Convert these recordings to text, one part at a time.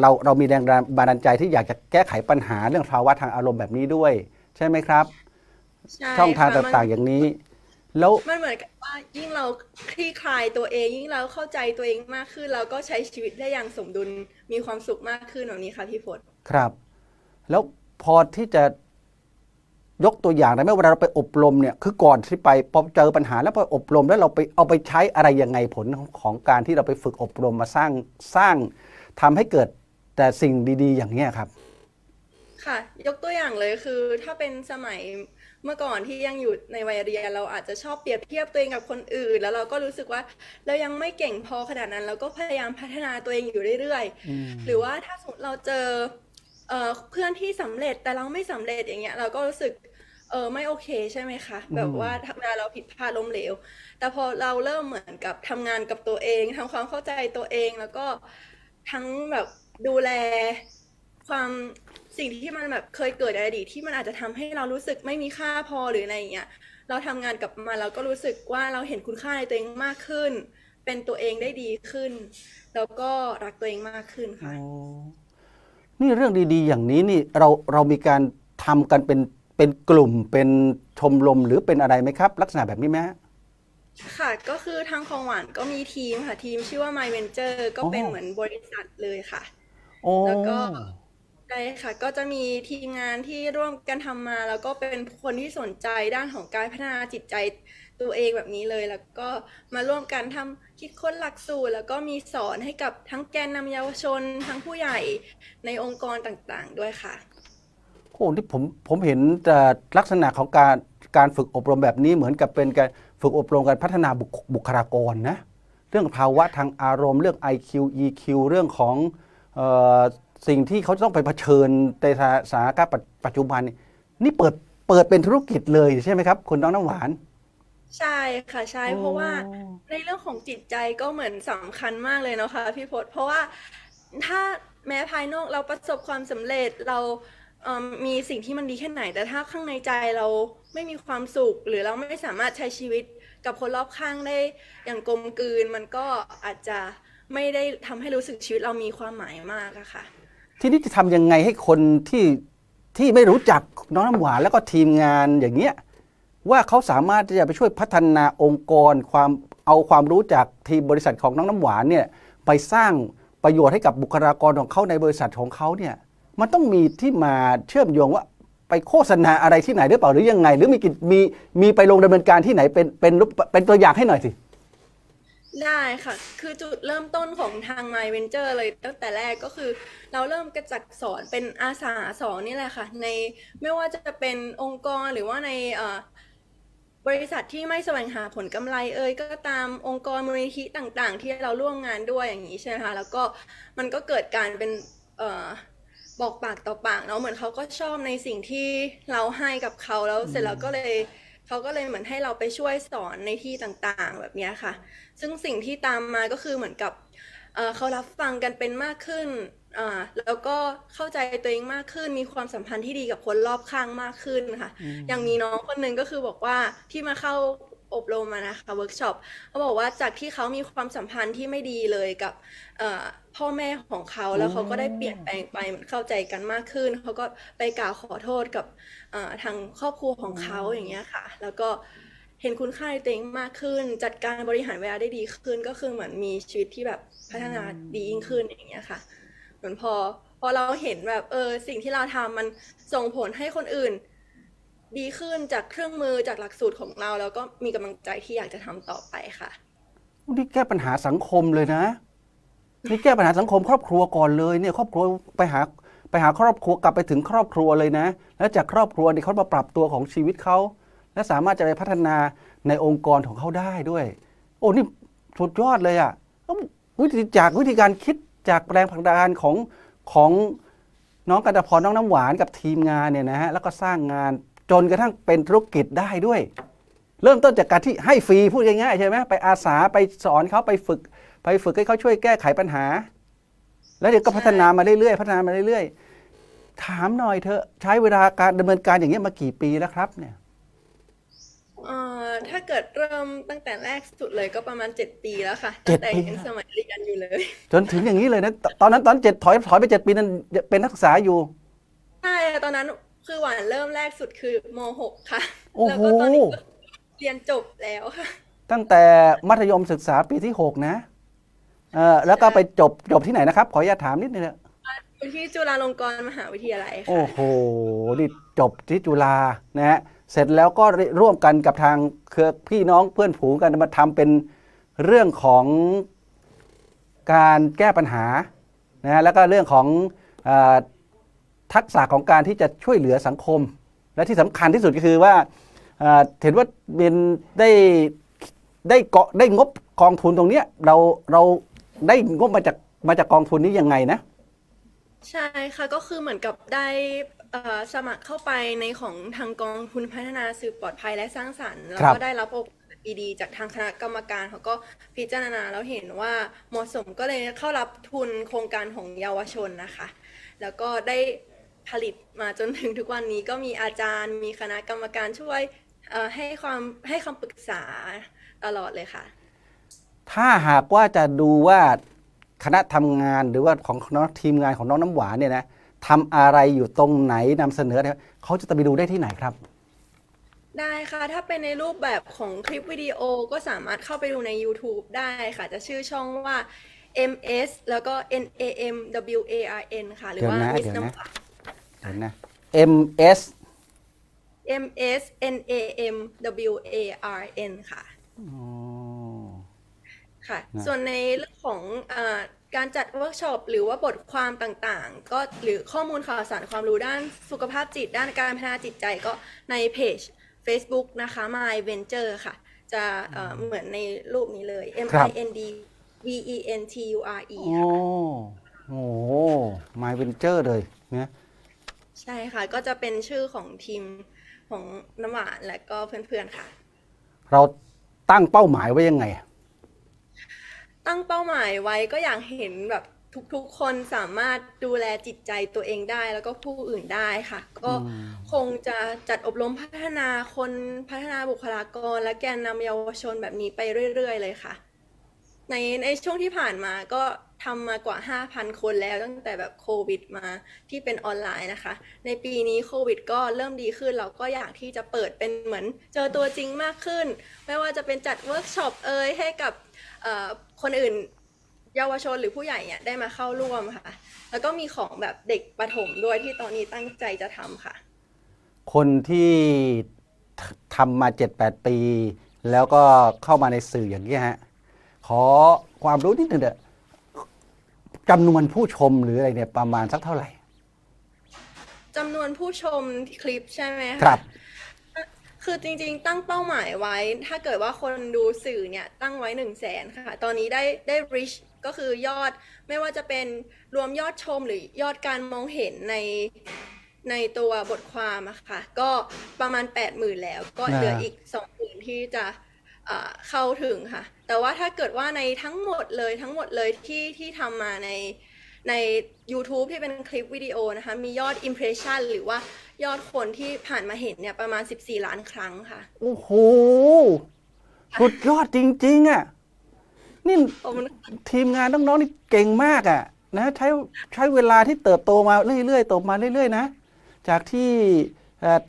เราเรามีแรงบันดาลใจที่อยากจะแก้ไขปัญหาเรื่องภาวะทางอารมณ์แบบนี้ด้วย ใช่ไหมครับ ใช่ช่องทางค่ะมัน ต่างๆอย่างนี้ แล้วมันเหมือนกับว่ายิ่งเราคลี่คลายตัวเองยิ่งเราเข้าใจตัวเองมากขึ้น เราก็ใช้ชีวิตได้อย่างสมดุลมีความสุขมากขึ้นแบบนี้ค่ะพี่พศครับ แล้วพอที่จะยกตัวอย่างได้ไหมเวลาเราไปอบรมเนี่ยคือก่อนที่ไปพอเจอปัญหาแล้วพออบรมแล้วเราไปเอาไปใช้อะไรยังไงผลของของการที่เราไปฝึกอบรมมาสร้างสร้าง ทำให้เกิดแต่สิ่งดีๆ อย่างนี้ยครับ ค่ะ ยกตัวอย่างเลยคือถ้าเป็นสมัยเมื่อก่อนที่ยังอยู่ในวัยเรียนเราอาจจะชอบเปรียบเทียบตัวเองกับคนอื่น แล้วเราก็รู้สึกว่าเรายังไม่เก่งพอขนาดนั้น เราก็พยายามพัฒนาตัวเองอยู่เรื่อยๆหรือว่าถ้าสมมติเราเจอเอ่อเพื่อนที่สำเร็จแต่เราไม่สำเร็จอย่างเงี้ยเราก็รู้สึกเออไม่โอเคใช่ไหมคะแบบว่าเวลาเราผิดพลาดล้มเหลว แต่พอเราเริ่มเหมือนกับทำงานกับตัวเองทำความเข้าใจตัวเองแล้วก็ ทั้งแบบดูแลความสิ่งที่มันแบบเคยเกิดในอดีตที่มันอาจจะทำให้เรารู้สึกไม่มีค่าพอหรืออะไรอย่างเงี้ยเราทำงานกลับมาเราก็รู้สึกว่าเราเห็นคุณค่าในตัวเองมากขึ้น เป็นตัวเองได้ดีขึ้น แล้วก็รักตัวเองมากขึ้นค่ะนี่เรื่องดีๆ อย่างนี้นี่เราเรามีการทำกันเป็นเป็นกลุ่มเป็นชมรมหรือเป็นอะไรไหมครับ ลักษณะแบบนี้ไหมฮะ ค่ะก็คือทางของหวานก็มีทีมค่ะ ทีมชื่อว่า My Venture ก็เป็นอ๋อเหมือนบริษัทเลยค่ะ โอ้แล้วก็ใช่ค่ะ ก็จะมีทีมงานที่ร่วมกันทำมา แล้วก็เป็นคนที่สนใจด้านของการพัฒนาจิตใจตัวเองแบบนี้เลย แล้วก็มาร่วมกันทำคิดค้นหลักสูตร แล้วก็มีสอนให้กับทั้งแกนนำเยาวชน ทั้งผู้ใหญ่ในองค์กรต่างๆ ด้วยค่ะ โอ้ที่ผมผมเห็นแต่ลักษณะของการการฝึกอบรมแบบนี้เหมือนกับเป็นการ ฝึกอบรมการพัฒนาบุคบุคลากรนะเรื่องภาวะทางอารมณ์เรื่อง IQ EQ เรื่องของเออสิ่งที่เขาจะต้องไปเผชิญในสถาสถานการณ์ปัจปัจจุบันนี่นี่เปิดเปิดเป็นธุรกิจเลยใช่ไหมครับคุณน้องน้ำหวาน ใช่ค่ะใช่โอ้เพราะว่าในเรื่องของจิตใจก็เหมือนสำคัญมากเลยเนาะค่ะพี่พศเพราะว่าถ้าแม้ภายนอกเราประสบความสำเร็จเรา เอิ่มมีสิ่งที่มันดีแค่ไหน แต่ถ้าข้างในใจเราไม่มีความสุข หรือเราไม่สามารถใช้ชีวิตกับคนรอบข้างได้อย่างกลมกลืน มันก็อาจจะไม่ได้ทำให้รู้สึกชีวิตเรามีความหมายมากอะค่ะ ทีนี้จะทำยังไงให้คนที่ที่ไม่รู้จักน้องน้ำหวานแล้วก็ทีมงานอย่างเงี้ยว่าเขาสามารถที่จะไปช่วยพัฒนาองค์กร ความเอาความรู้จากทีมบริษัทของน้องน้ำหวานเนี่ยไปสร้างประโยชน์ให้กับบุคลากรของเขาในบริษัทของเขาเนี่ย มันต้องมีที่มาเชื่อมโยงว่าไปโฆษณาอะไรที่ไหนหรือเปล่าหรือยังไง หรือมีกิจมีมีไปลงดำเนินการที่ไหนเป็นเป็นรูปเป็นตัวอย่างให้หน่อยสิได้ค่ะ คือจุดเริ่มต้นของทาง My Venture เลยตั้งแต่แรกก็คือ เราเริ่มกระจัดสอนเป็นอาสาสอนนี่แหละค่ะ ในไม่ว่าจะเป็นองค์กรหรือว่าในบริษัทที่ไม่แสวงหาผลกำไรเอ่ยก็ตามองค์กรมูลนิธิต่างๆ ที่เราร่วมงานด้วยอย่างนี้ใช่ไหมคะแล้วก็มันก็เกิดการเป็นเบอกปากต่อปากเนาะเหมือนเขาก็ชอบในสิ่งที่เราให้กับเขาแล้วเสร็จแล้วก็เลยเขาก็เลยเหมือนให้เราไปช่วยสอนในที่ต่างๆ แบบเนี้ยค่ะ ซึ่งสิ่งที่ตามมาก็คือเหมือนกับเอ่อเขารับฟังกันเป็นมากขึ้นอ่าแล้วก็เข้าใจตัวเองมากขึ้น มีความสัมพันธ์ที่ดีกับคนรอบข้างมากขึ้นค่ะ อย่างมีน้องคนหนึ่งก็คือบอกว่าที่มาเข้า อบรมมานะคะเวิร์กช็อปเขาบอกว่าจากที่เขามีความสัมพันธ์ที่ไม่ดีเลยกับเอ่อพ่อแม่ของเขาแล้วเขาก็ได้เปลี่ยนแปลงไปเหมือนเข้าใจกันมากขึ้นเขาก็ไปกล่าวขอโทษกับเอ่อทางครอบครัวของเขาอย่างเงี้ยค่ะ แล้วก็เห็นคุณค่าในตัวเองมากขึ้น จัดการบริหารเวลาได้ดีขึ้น ก็คือเหมือนมีชีวิตที่แบบพัฒนาดียิ่งขึ้นอย่างเงี้ยค่ะเหมือนพอพอเราเห็นแบบเออสิ่งที่เราทำมันส่งผลให้คนอื่น ดีขึ้นจากเครื่องมือจากหลักสูตรของเรา แล้วก็มีกำลังใจที่อยากจะทำต่อไปค่ะ นี่แก้ปัญหาสังคมเลยนะ นี่แก้ปัญหาสังคมครอบครัวก่อนเลยเนี่ยครอบครัวไปหาไปหาครอบครัวกลับไปถึงครอบครัวเลยนะ แล้วจากครอบครัวนี่เขามาปรับตัวของชีวิตเขาและสามารถจะไปพัฒนาในองค์กรของเขาได้ด้วย โอ้นี่สุดยอดเลยอะ่ะววิธีจากวิธีการคิดจากแรงผลักดันของของน้องกันตพรน้องน้ำหวานกับทีมงานเนี่ยนะฮะแล้วก็สร้างงาน จนกระทั่งเป็นธุรกิจได้ด้วย เริ่มต้นจากการที่ให้ฟรีพูดง่ายๆใช่ไหมไปอาสาไปสอนเขาไปฝึก ไปฝึกให้เขาช่วยแก้ไขปัญหา แล้วเดี๋ยวก็ใช่พัฒนามาเรื่อยๆพัฒนามาเรื่อยๆ ถามหน่อยเถอะใช้เวลาการดำเนินการอย่างเงี้ยมากี่ปีแล้วครับเนี่ยเอ่อถ้าเกิดเริ่มตั้งแต่แรกสุดเลยก็ประมาณ7ปีแล้วค่ะเจ็ตั้ดงแต่ปียังแล้วสมัยเรียนอยู่เลย จนถึงอย่างนี้เลยนะตตอนนั้นตอนเจ็ดถอยถอยไปเจ็ดปีนั้นเป็นนักศึกษาอยู่ใช่ตอนนั้น คือหวานเริ่มแรกสุดคือม .6 ค่ะ โอ้โหแล้วก็ตอนนี้ก็เรียนจบแล้วค่ะ ตั้งแต่มัธยมศึกษาปีที่หกนะเออแล้วก็ไปจบจบที่ไหนนะครับ ขออนุญาตถามนิดนึงนะอยู่ที่จุฬาลงกรณ์มหาวิทยาลัยโอ้ค่ะโหนี่จบที่จุฬานะฮะเสร็จแล้วก็ร่วมกันกับทางเครือพี่น้องเพื่อนผูงกันมาทำเป็นเรื่องของการแก้ปัญหานะฮะแล้วก็เรื่องของเออ ทักษะของการที่จะช่วยเหลือสังคม และที่สำคัญที่สุดก็คือว่าเอ่อเห็นว่าเป็นได้ได้เกาะได้งบกองทุนตรงเนี้ยเราเราได้งบมาจากมาจากกองทุนนี้ยังไงนะ ใช่ค่ะก็คือเหมือนกับได้เอ่อสมัครเข้าไปในของทางกองทุนพัฒนาสื่อปลอดภัยและสร้างสรรค์แล้วครับก็ได้รับโอกาสดีๆจากทางคณะกรรมการเขาก็พิจารณาแล้วเห็นว่าเหมาะสมก็เลยเข้ารับทุนโครงการของเยาวชนนะคะ แล้วก็ได้ ผลิตมาจนถึงทุกวันนี้ก็มีอาจารย์ มีคณะกรรมการช่วยเอ่อให้ความให้คำปรึกษาตลอดเลยค่ะ ถ้าหากว่าจะดูว่าคณะทำงานหรือว่าของน้องทีมงานของน้องน้ำหวานเนี่ยนะทำอะไรอยู่ตรงไหนนำเสนอเนี่ยเขาจะไปดูได้ที่ไหนครับ ได้ค่ะ ถ้าเป็นในรูปแบบของคลิปวิดีโอก็สามารถเข้าไปดูใน YouTube ได้ค่ะ จะชื่อช่องว่า MS แล้วก็ N A M W A R N ค่ะ หรือว่าเดี๋ Miss ยวนะน้ำหวานเห็นนะ MS M S N A M W A R N ค่ะอ๋อค่ะนะส่วนในเรื่องของเออการจัดเวิร์กช็อปหรือว่าบทความต่างๆ ก็หรือข้อมูลข่าวสารความรู้ด้านสุขภาพจิต ด้านการพัฒนาจิตใจก็ในเพจ Facebook นะคะ My Venture ค่ะ จะเอ่อเหมือนในรูปนี้เลย M ครับ I N D V E N T U R E โอ้ค่ะโห My Venture เลยนะใช่ค่ะ ก็จะเป็นชื่อของทีมของน้ำหวานและก็เพื่อนๆค่ะ เราตั้งเป้าหมายไว้ยังไง ตั้งเป้าหมายไว้ก็อยากเห็นแบบทุกๆ คนสามารถดูแลจิตใจตัวเองได้แล้วก็ผู้อื่นได้ค่ะ ก็คงจะจัดอบรมพัฒนาคนพัฒนาบุคลากร และแกนนำเยาวชนแบบนี้ไปเรื่อย ๆ เลยค่ะ ในในช่วงที่ผ่านมาก็ ทำมากว่า 5,000 คนแล้วตั้งแต่แบบโควิดมาที่เป็นออนไลน์นะคะ ในปีนี้โควิดก็เริ่มดีขึ้น เราก็อยากที่จะเปิดเป็นเหมือนเจอตัวจริงมากขึ้น ไม่ว่าจะเป็นจัดเวิร์กช็อปเอ่ยให้กับคนอื่นเยาวชนหรือผู้ใหญ่เนี่ยได้มาเข้าร่วมค่ะ แล้วก็มีของแบบเด็กประถมด้วยที่ตอนนี้ตั้งใจจะทำค่ะ คนที่ทำมาเจ็ดแปดปี แล้วก็เข้ามาในสื่ออย่างนี้ฮะขอความรู้นิดนึงเถอะ จำนวนผู้ชมหรืออะไรเนี่ยประมาณสักเท่าไหร่ จำนวนผู้ชมคลิปใช่ไหมะครับ คือจริงๆ ตั้งเป้าหมายไว้ ถ้าเกิดว่าคนดูสื่อเนี่ยตั้งไว้หนึ่งแสนค่ะ ตอนนี้ได้ได้ reach ก็คือยอดไม่ว่าจะเป็นรวมยอดชมหรือยอดการมองเห็นในในตัวบทความอะค่ะ ก็ประมาณ 80,000 แล้ว ก็เหลืออีก 20,000 ที่จะ เข้าถึงค่ะ แต่ว่าถ้าเกิดว่าในทั้งหมดเลยทั้งหมดเลยที่ที่ทำมาในใน YouTube ที่เป็นคลิปวิดีโอนะคะ มียอด impression หรือว่ายอดคนที่ผ่านมาเห็นเนี่ยประมาณ 14 ล้านครั้งค่ะ โอ้โห สุดยอดจริง ๆ อะ นี่ทีมงานน้องๆนี่เก่งมากอะ นะ ใช้ใช้เวลาที่เติบโตมาเรื่อยๆโตมาเรื่อยๆนะ จากที่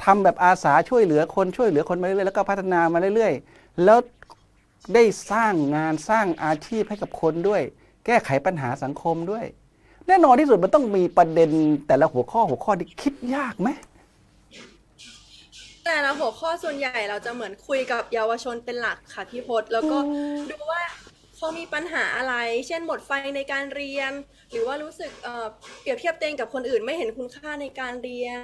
ทำแบบอาสาช่วยเหลือคนช่วยเหลือคนมาเรื่อยๆแล้วก็พัฒนามาเรื่อยๆ แล้ว ได้สร้างงานสร้างอาชีพให้กับคนด้วย แก้ไขปัญหาสังคมด้วย แน่นอนที่สุดมันต้องมีประเด็นแต่ละหัวข้อหัวข้อที่คิดยากไหมแต่ละหัวข้อส่วนใหญ่เราจะเหมือนคุยกับเยาวชนเป็นหลักค่ะพี่พศแล้วก็ดูว่าเขามีปัญหาอะไร เช่นหมดไฟในการเรียน หรือว่ารู้สึกเอ่อเปรียบเทียบตัวเองกับคนอื่นไม่เห็นคุณค่าในการเรียน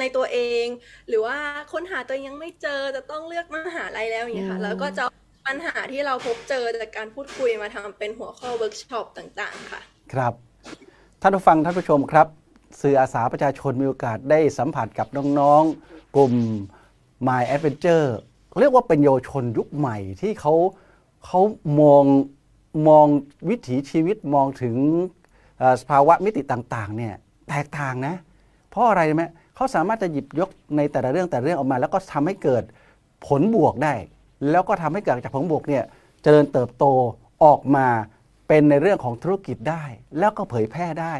ในตัวเอง หรือว่าค้นหาตัวเองยังไม่เจอจะต้องเลือกมหาลัยแล้วอย่างเงี้ยค่ะ แล้วก็จะเอา ปัญหาที่เราพบเจอจากการพูดคุยมาทำเป็นหัวข้อเวิร์กช็อปต่างๆ ค่ะ ครับ ท่านผู้ฟังท่านผู้ชมครับ สื่ออาสาประชาชนมีโอกาสได้สัมผัสกับน้องๆ กลุ่ม My Adventure เรียกว่าเป็นเยาวชนยุคใหม่ที่เขาเขามองมองวิถีชีวิตมองถึงสภาวะมิติต่างๆเนี่ยแตกต่างนะ เพราะอะไรไหมเขาสามารถจะหยิบยกในแต่ละเรื่องแต่เรื่องออกมา แล้วก็ทำให้เกิดผลบวกได้ แล้วก็ทำให้เกิดจากผงบวกเนี่ยเจริญเติบโตออกมาเป็นในเรื่องของธุรกิจได้ แล้วก็เผยแพร่ได้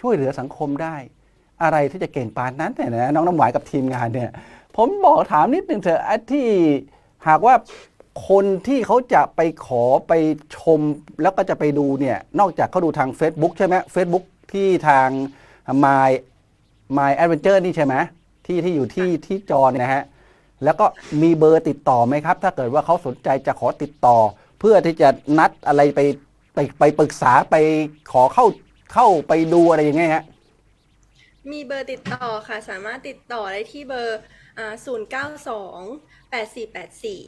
ช่วยเหลือสังคมได้ อะไรที่จะเก่งปานนั้นเนี่ยนะน้องน้ำหวานกับทีมงานเนี่ยผมบอกถามนิดนึงเถอะที่หากว่าคนที่เขาจะไปขอไปชมแล้วก็จะไปดูเนี่ยนอกจากเขาดูทาง Facebook ใช่ไหม Facebook ที่ทาง My My Adventure นี่ใช่ไหมที่ที่อยู่ที่ที่จอนนะฮะ แล้วก็มีเบอร์ติดต่อไหมครับ ถ้าเกิดว่าเขาสนใจจะขอติดต่อ เพื่อที่จะนัดอะไรไปไปไปปรึกษาไปขอเข้าเข้าไปดูอะไรอย่างเงี้ยฮะมีเบอร์ติดต่อค่ะ สามารถติดต่อได้ที่เบอร์ศูนย์เก้าสองแปดสี่แปดสี่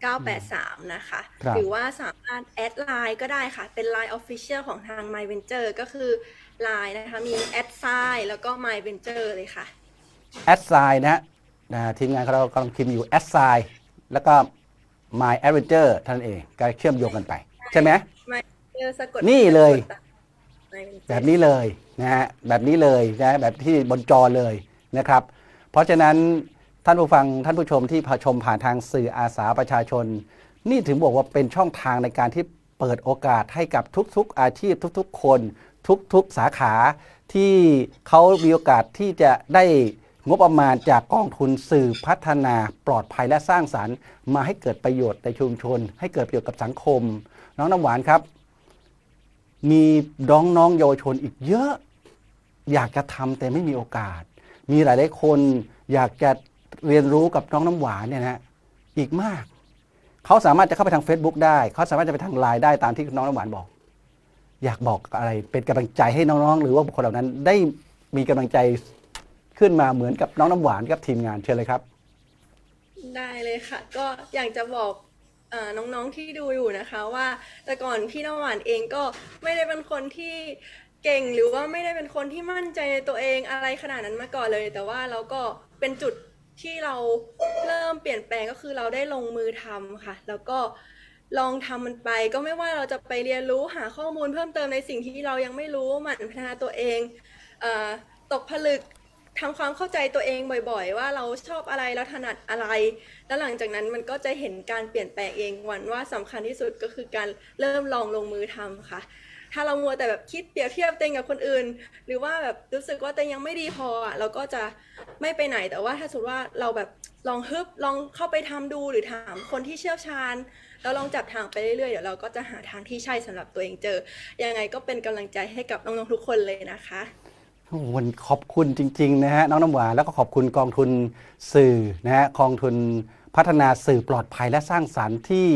เก้าแปดสามนะคะครับหรือว่าสามารถแอดไลน์ก็ได้ค่ะ เป็น Line Official ของทาง My Venture ก็คือ Line นะคะ มีแอดไซน์แล้วก็ My Venture เลยค่ะ แอดไซน์นะฮะ นะทีมงานของเรากำลังพิมพ์อยู่แอดไซน์แล้วก็ My Adventure ท่านนเองก็เชื่อมโยงกันไป ใช่ไหม My Venture สะกดนี่เลยสะกด My Venture แบบนี้เลยนะฮะแบบนี้เลยนะแบบที่บนจอเลยนะครับ เพราะฉะนั้นท่านผู้ฟังท่านผู้ชมที่ชมผ่านทางสื่ออาสาประชาชน นี่ถึงบอกว่าเป็นช่องทางในการที่เปิดโอกาสให้กับทุกๆอาชีพทุก ๆ คน ทุกๆสาขาที่เขามีโอกาสที่จะได้ งบประมาณจากกองทุนสื่อพัฒนาปลอดภัยและสร้างสารรค์ มาให้เกิดประโยชน์ในชุมชน ให้เกิดประโยชน์กับสังคม น้องน้ำหวานครับ มีน้องน้องเยาวชนอีกเยอะ อยากจะทำแต่ไม่มีโอกาส มีหลายๆคนอยากจะเรียนรู้กับน้องน้ำหวานเนี่ยนะอีกมาก เขาสามารถจะเข้าไปทาง Facebook ได้ เขาสามารถจะไปทางไลน์ได้ตามที่น้องน้ำหวานบอก อยากบอกอะไรเป็นกำลังใจให้น้องๆ หรือว่าบุคคลเหล่านั้นได้มีกำลังใจ ขึ้นมาเหมือนกับน้องน้ำหวานกับทีมงานเชิญเลยครับ ได้เลยค่ะ ก็อยากจะบอกเออน้องๆที่ดูอยู่นะคะว่า แต่ก่อนพี่น้ำหวานเองก็ไม่ได้เป็นคนที่เก่งหรือว่าไม่ได้เป็นคนที่มั่นใจในตัวเองอะไรขนาดนั้นมาก่อนเลย แต่ว่าเราก็เป็นจุดที่เราเริ่มเปลี่ยนแปลงก็คือเราได้ลงมือทำค่ะ แล้วก็ลองทำมันไป ก็ไม่ว่าเราจะไปเรียนรู้หาข้อมูลเพิ่มเติมในสิ่งที่เรายังไม่รู้หมั่นพัฒนาตัวเองเอ่อตกผลึก ทำความเข้าใจตัวเองบ่อย ๆ ว่าเราชอบอะไรเราถนัดอะไร แล้วหลังจากนั้นมันก็จะเห็นการเปลี่ยนแปลงเองวันว่าสำคัญที่สุดก็คือการเริ่มลองลงมือทำค่ะ ถ้าเรามัวแต่แบบคิดเปรียบเทียบตัวเองกับคนอื่น หรือว่าแบบรู้สึกว่าตัวเองยังไม่ดีพออะเราก็จะไม่ไปไหนแต่ว่าถ้าสมมติว่าเราแบบลองฮึบลองเข้าไปทำดูหรือถามคนที่เชี่ยวชาญ แล้วลองจับทางไปเรื่อยๆเดี๋ยวเราก็จะหาทางที่ใช่สำหรับตัวเองเจอยังไงก็เป็นกำลังใจให้กับน้องๆทุกคนเลยนะคะ วันขอบคุณจริง ๆ นะฮะน้องน้ำหวานแล้วก็ขอบคุณกองทุนสื่อนะฮะกองทุนพัฒนาสื่อปลอดภัยและสร้างสรรค์ที่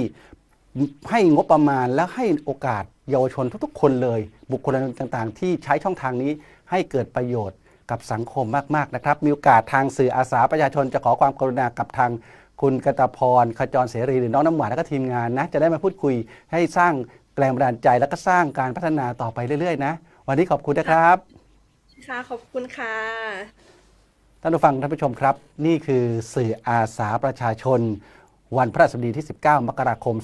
ให้งบประมาณและให้โอกาสเยาวชนทุกๆ คนเลย บุคคลต่างๆ ที่ใช้ช่องทางนี้ให้เกิดประโยชน์กับสังคมมากๆนะครับ มีโอกาสทางสื่ออาสาประชาชนจะขอความกรุณากับทางคุณกตพรขจรเสรีหรือน้องน้ำหวานและก็ทีมงานนะจะได้มาพูดคุยให้สร้างแรงบันดาลใจ และก็สร้างการพัฒนาต่อไปเรื่อยๆนะวันนี้ขอบคุณนะครับ ค่ะ ขอบคุณค่ะ ท่านผู้ฟังท่านผู้ชมครับ นี่คือสื่ออาสาประชาชน วันพระสบดีที่ 19 มกราคม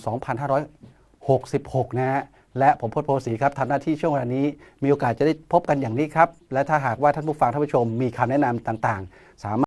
2566 นะฮะและผมพจน์โพสีครับทำหน้าที่ช่วงเวลานี้ มีโอกาสจะได้พบกันอย่างนี้ครับ และถ้าหากว่าท่านผู้ฟังท่านผู้ชมมีคำแนะนำต่างๆ สามารถ